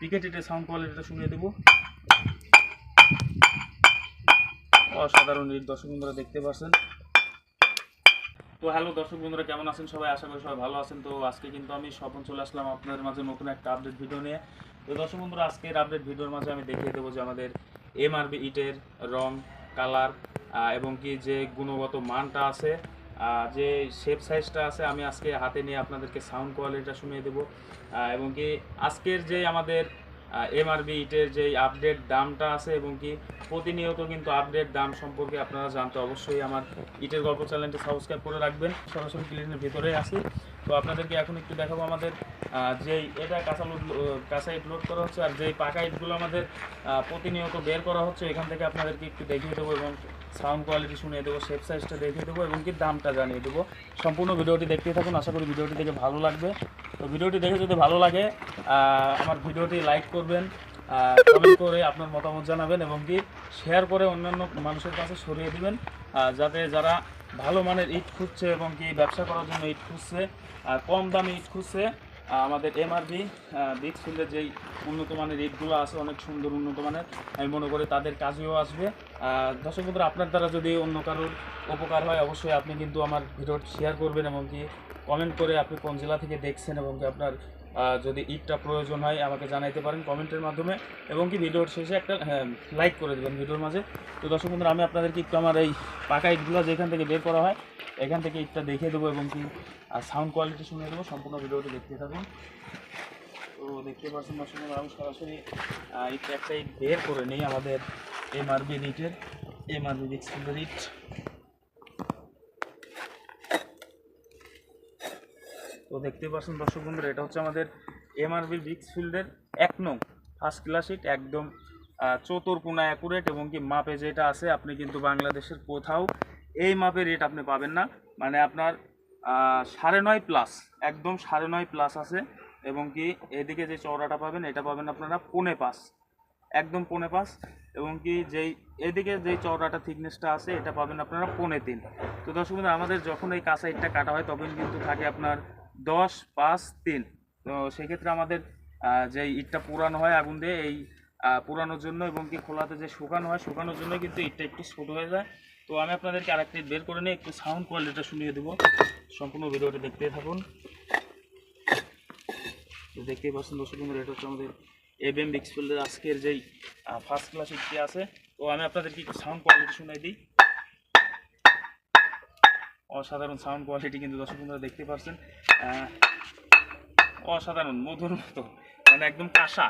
পিকেটিতে sound কোয়ালিটিটা শুনিয়ে দেবো। অসাধারণ ইট দর্শক বন্ধুরা দেখতে পাচ্ছেন তো হ্যালো দর্শক বন্ধুরা, কেমন আছেন সবাই? আশা করি সবাই ভালো আছেন। তো আজকে কিন্তু আমি স্বপন চলে আসলাম আপনাদের মাঝে নতুন একটা আপডেট ভিডিও নিয়ে। তো দর্শক বন্ধুরা, আজকের আপডেট ভিডিওর মাঝে আমি দেখিয়ে দেবো যে আমাদের এমআরবি ইটের রং কালার এবং কি যে গুণগত মানটা আছে। যে শেপ সাইজটা আছে, আমি আজকে হাতে নিয়ে আপনাদেরকে সাউন্ড কোয়ালিটিটা শুনিয়ে দেবো। এবং কি আজকের যে আমাদের এমআরবি ইটের যে আপডেট দামটা আছে এবং কি প্রতিনিয়ত কিন্তু আপডেট দাম সম্পর্কে আপনারা জানতে অবশ্যই আমার ইটের গল্প চ্যানেলটি সাবস্ক্রাইব করে রাখবেন। সরাসরি ক্লিনের ভিতরে আসি তো আপনাদেরকে এখন একটু দেখাবো আমাদের যেই এটা কাঁচা কাঁচা ইট লোড করা হচ্ছে আর যেই পাকা ইটগুলো আমাদের প্রতিনিয়ত বের করা হচ্ছে, এখান থেকে আপনাদেরকে একটু দেখিয়ে দেবো এবং সাউন্ড কোয়ালিটি শুনিয়ে দেবো শেপ সাইজটা দেখিয়ে দেবো এবং কি দামটা জানিয়ে দেবো। সম্পূর্ণ ভিডিওটি দেখতেই থাকুন, আশা করি ভিডিওটি দেখে ভালো লাগবে। তো ভিডিওটি দেখে যদি ভালো লাগে আমার ভিডিওটি লাইক করবেন কমেন্ট করে আপনার মতামত জানাবেন এবং কি শেয়ার করে অন্যান্য মানুষের কাছে সরিয়ে দিবেন যাতে যারা ভালো মানের ইট খুঁজছে এবং কি ব্যবসা করার জন্য ইট খুঁজছে, আর কম দামে ইট খুঁজছে আমাদের এমআরবি বিগ ফিল্ডের যেই উন্নত মানের রেটগুলো আছে, অনেক সুন্দর উন্নত মানের, আমি মনে করি তাদের কাজেও আসবে। দর্শক বন্ধুরা, আপনার দ্বারা যদি অন্য কারোর উপকার হয়, অবশ্যই আপনি কিন্তু আমার ভিডিও শেয়ার করবেন এবং কি কমেন্ট করে আপনি কোন জেলা থেকে দেখছেন এবং কি আপনার যদি ইটটা প্রয়োজন হয়, আমাকে জানাইতে পারেন কমেন্টের মাধ্যমে। এবং কি ভিডিওর শেষে একটা লাইক করে দেবেন ভিডিওর মাঝে। তো দর্শক বন্ধুরা, আমি আপনাদেরকে একটু আমার এই পাকা ইটগুলো যেখান থেকে বের করা হয়, এখান থেকে ইটটা দেখিয়ে দেবো এবং কি সাউন্ড কোয়ালিটি শুনে দেবো। সম্পূর্ণ ভিডিওটি দেখতে থাকুন। তো দেখতে পাচ্ছেন দর্শক আমি সরাসরি ইটটা একটা ইট বের করে নিই আমাদের এমআরবি ইটের এমআরবি বিক্স ইট তো দেখতে পাচ্ছেন দর্শক বন্ধুরা, এটা হচ্ছে আমাদের এমআরবি বিক্স ফিল্ডের এক নং ফার্স্ট ক্লাস ইট একদম চতুর্কোনা অ্যাকুরেট এবং কি মাপে যেটা আছে, আপনি কিন্তু বাংলাদেশের কোথাও এই মাপের রেট আপনি পাবেন না। মানে আপনার সাড়ে নয় প্লাস একদম সাড়ে নয় প্লাস আছে এবং কি এদিকে যে চওড়াটা পাবেন, এটা পাবেন আপনারা পৌনে পাস, একদম পৌনে পাস এবং কি যেই, এদিকে যেই চওড়াটা থিকনেসটা আছে, এটা পাবেন আপনারা পৌনে তিন। তো দর্শক আমাদের যখন এই কাঁচা ইটটা কাটা হয়, তখন কিন্তু থাকে আপনার দশ, পাঁচ, তিন। তো সেক্ষেত্রে আমাদের যে ইটটা পুরানো হয় আগুন দিয়ে, এই পুরানোর জন্য এবং কি খোলাতে যে শুকানো হয়, শুকানোর জন্য কিন্তু ইটটা একটু ছোট হয়ে যায়। তো আমি আপনাদেরকে আরেকটি বের করে নিয়ে একটু সাউন্ড কোয়ালিটিটা শুনিয়ে দেবো। সম্পূর্ণ ভিডিওটা দেখতে থাকুন। দেখতেই পাচ্ছেন দর্শক বন্ধুরা, এটা হচ্ছে আমাদের এবিএম বিক্সফিল্ডের আজকের যেই ফার্স্ট ক্লাস ইটটি আছে। তো আমি আপনাদেরকে একটু সাউন্ড কোয়ালিটি শুনাই দিই। অসাধারণ সাউন্ড কোয়ালিটি কিন্তু দর্শক বন্ধুরা দেখতে পাচ্ছেন। অসাধারণ, মধুর মতো। মানে একদম কাঁসা।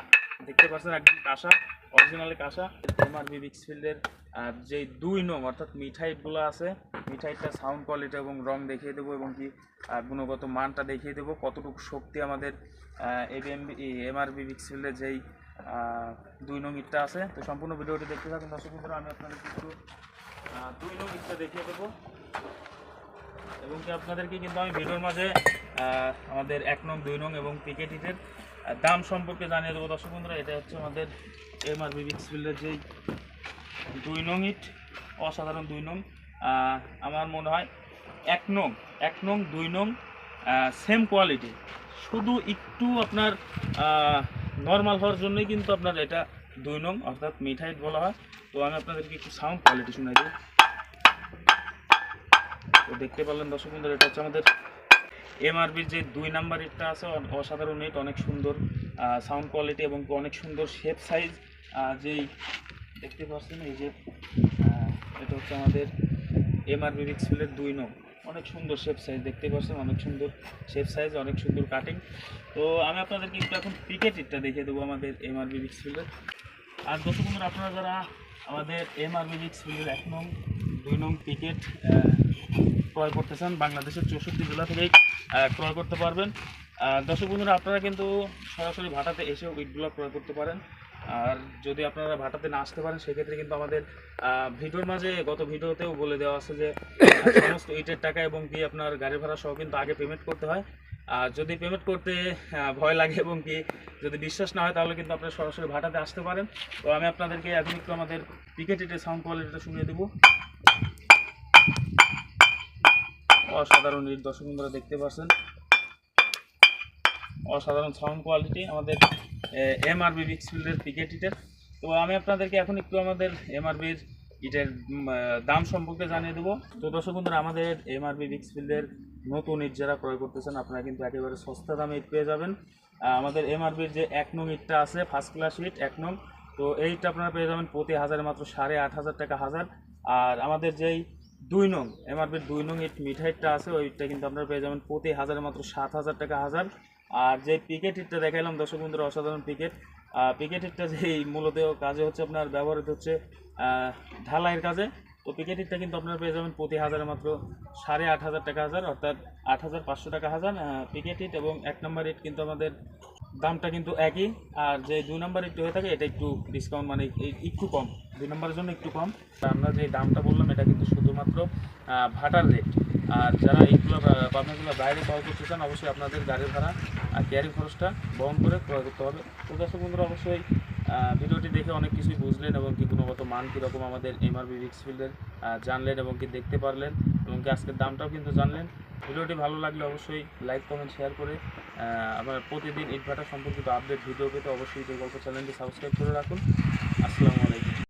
দেখতে পাচ্ছেন একদম কাঁসা অরিজিনালি কাঁসা। এমআরবি বিক্সফিল্ডের যে দুই নং, অর্থাৎ মিঠাইগুলো আছে মিঠাইটটা সাউন্ড কোয়ালিটি এবং রং দেখিয়ে দেবো এবং কি গুণগত মানটা দেখিয়ে দেবো। কতটুকু শক্তি আমাদের এবিএম এমআরবি বিক্সফিল্ডের যেই দুই নং ইটটা আছে। তো সম্পূর্ণ ভিডিওটি দেখতে থাকুন। দর্শক বন্ধুরা, আমি আপনাদেরকে কিছু দুই নং ইটটা দেখিয়ে দেবো। এবং কি আপনাদেরকে কিন্তু আমি ভিডিওর মাঝে আমাদের এক নং, দুই নং এবং পিকেটিটের দাম সম্পর্কে জানিয়ে দেবো। দর্শক বন্ধুরা, এটা হচ্ছে আমাদের এম আর এমআরবি বিক্সফিল্ডের যেই দুই নং ইট, অসাধারণ দুই নং। আমার মনে হয় এক নং এক নং, দুই নং সেম কোয়ালিটি শুধু একটু আপনার নর্মাল হওয়ার জন্যই কিন্তু আপনার এটা দুই নং, অর্থাৎ মিঠাইট বলা হয়। তো আমি আপনাদেরকে একটু সাউন্ড কোয়ালিটি শোনাই দিই। তো দেখতে পারলেন দর্শক বন্ধুরা, এটা হচ্ছে আমাদের এমআরবির যে দুই নাম্বার ইটটা আছে অসাধারণ ইট অনেক সুন্দর সাউন্ড কোয়ালিটি এবং অনেক সুন্দর শেপ সাইজ যেই দেখতে পাচ্ছেন এই যে এটা হচ্ছে আমাদের এমআরবি বিক্সফিলের দুই নং। অনেক সুন্দর শেপ সাইজ দেখতে পাচ্ছেন অনেক সুন্দর শেপ সাইজ অনেক সুন্দর কাটিং তো আমি আপনাদেরকে একটু এখন পিকেট ইটটা দেখিয়ে দেবো আমাদের এমআরবি বিক্সফিলের আর দর্শক বন্ধুরা, আপনারা যারা আমাদের এমআরবি বিক্সফিলের এক নং, দুই নং পিকেট ক্রয় করতে চান বাংলাদেশের চৌষট্টি জেলা থেকেই ক্রয় করতে পারবেন। আর দর্শক বন্ধুরা, আপনারা কিন্তু সরাসরি ভাটাতে এসেও ইটগুলো ক্রয় করতে পারেন। আর যদি আপনারা ভাটাতে না আসতে পারেন, সেক্ষেত্রে কিন্তু আমাদের ভিডিওর মাঝে গত ভিডিওতেও বলে দেওয়া আছে যে সমস্ত ইটের টাকা এবং কি আপনার গাড়ি ভাড়া সহ কিন্তু আগে পেমেন্ট করতে হয়। আর যদি পেমেন্ট করতে ভয় লাগে এবং কি যদি বিশ্বাস না হয়, তাহলে কিন্তু আপনারা সরাসরি ভাটাতে আসতে পারেন। তো আমি আপনাদেরকে এখন একটু আমাদের পিকেটিটের সাউন্ড কোয়ালিটিটা শুনিয়ে দেবো। অসাধারণ ইট দর্শক বন্ধুরা দেখতে পাচ্ছেন। অসাধারণ সাউন্ড কোয়ালিটি আমাদের এমআরবি বিক্সফিল্ডের পিকেট ইটের তো আমি আপনাদেরকে এখন একটু আমাদের এমআরবির ইটের দাম সম্পর্কে জানিয়ে দেবো। তো দর্শক বন্ধুরা, আমাদের এমআরবি বিক্সফিল্ডের নতুন ইট যারা ক্রয় করতেছেন, আপনারা কিন্তু একেবারে সস্তা দামে ইট পেয়ে যাবেন। আমাদের এমআরবির যে এক নং ইটটা আছে ফার্স্ট ক্লাস ইট, এক নং। তো এইটা আপনারা পেয়ে যাবেন প্রতি হাজারে মাত্র সাড়ে আট হাজার টাকা হাজার। আর আমাদের যেই দুই নং এমআরপির দুই নং ইট মিঠাইটটা আছে, ওই ইটটা কিন্তু আপনারা পেয়ে যাবেন প্রতি হাজারে মাত্র সাত হাজার টাকা হাজার। আর যে পিকেট ইটটা দেখাইলাম, দর্শক বন্ধুরা, অসাধারণ পিকেট পিকেট ইটটা যেই মূলত কাজে হচ্ছে আপনার, ব্যবহৃত হচ্ছে ঢালাইয়ের কাজে। তো পিকেট ইটটা কিন্তু আপনারা পেয়ে যাবেন প্রতি হাজারে মাত্র সাড়ে আট হাজার টাকা হাজার, অর্থাৎ আট হাজার পাঁচশো টাকা হাজার পিকেট ইট এবং এক নম্বর ইট কিন্তু আমাদের দামটা কিন্তু একই। আর যে দুই নম্বর একটু হয়ে থাকে, এটা একটু ডিসকাউন্ট মানে একটু কম। দুই নম্বরের জন্য একটু কম। আমরা যে দামটা বললাম, এটা কিন্তু শুধুমাত্র ভাটার রেট আর যারা এইগুলো পাবনাগুলো বাইরে ক্রয় করতে চান, অবশ্যই আপনাদের গাড়ি ভাড়া আর ক্যারিং খরচটা বহন করে ক্রয় করতে হবে। তো দর্শক বন্ধুরা, অবশ্যই ভিডিওটি দেখে অনেক কিছুই বুঝলেন এবং কি গুণগত মান কীরকম আমাদের এমআরবি ফিল্ডের জানলেন এবং কি দেখতে পারলেন এবং কি আজকের দামটাও কিন্তু জানলেন। ভিডিওটি ভালো লাগলে অবশ্যই লাইক কমেন্ট শেয়ার করে আপনার প্রতিদিন ইটভাটা সম্পর্কিত আপডেট ভিডিও পেতে অবশ্যই গল্প চ্যানেলটি সাবস্ক্রাইব করে রাখুন। আসসালামু আলাইকুম।